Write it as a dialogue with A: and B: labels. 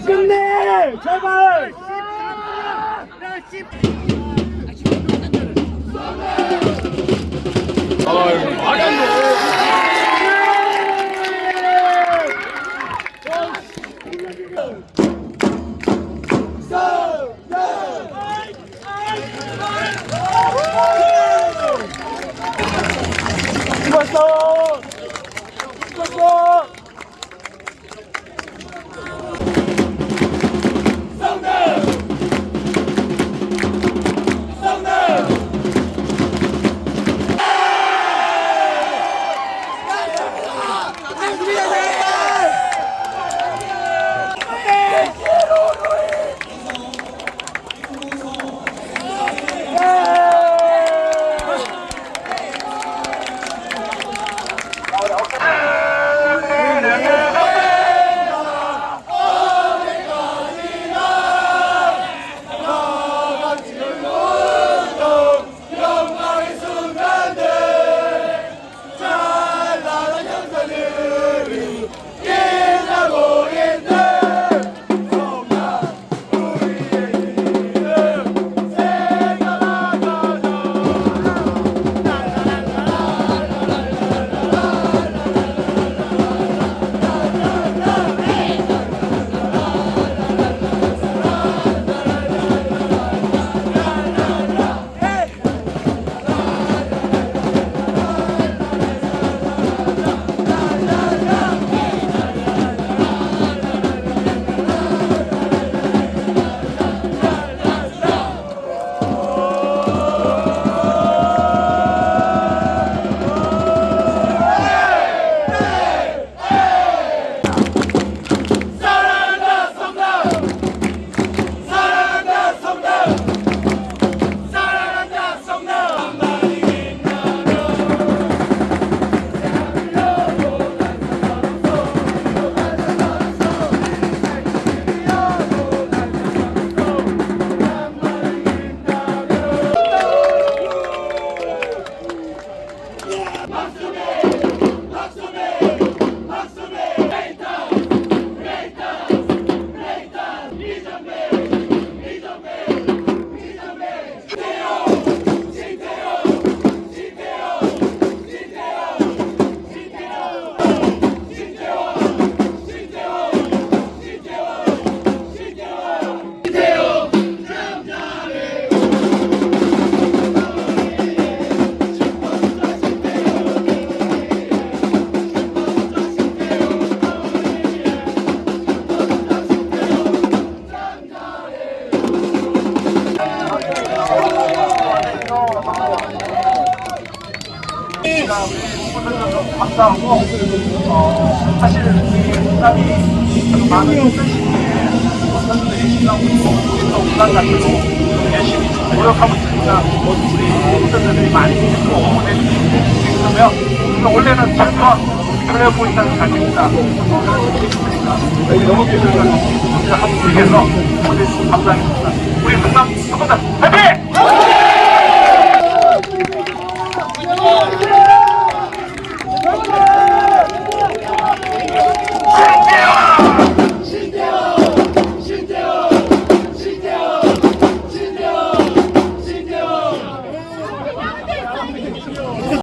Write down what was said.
A: 제발! 죽었어 Mansur 제가 감사하고 어, 사실 우리 아주 많은 선수들이 신나고 또 국감 같은 열심히 노력하고 있으니까 우리 공부선전들이 많이 또 응원해 주시고 그러면 원래는 최소한 그래 보인다는 가정입니다. 너무 우리가 하고 계셔서 오늘 감사합니다. 우리 선수들 화이팅!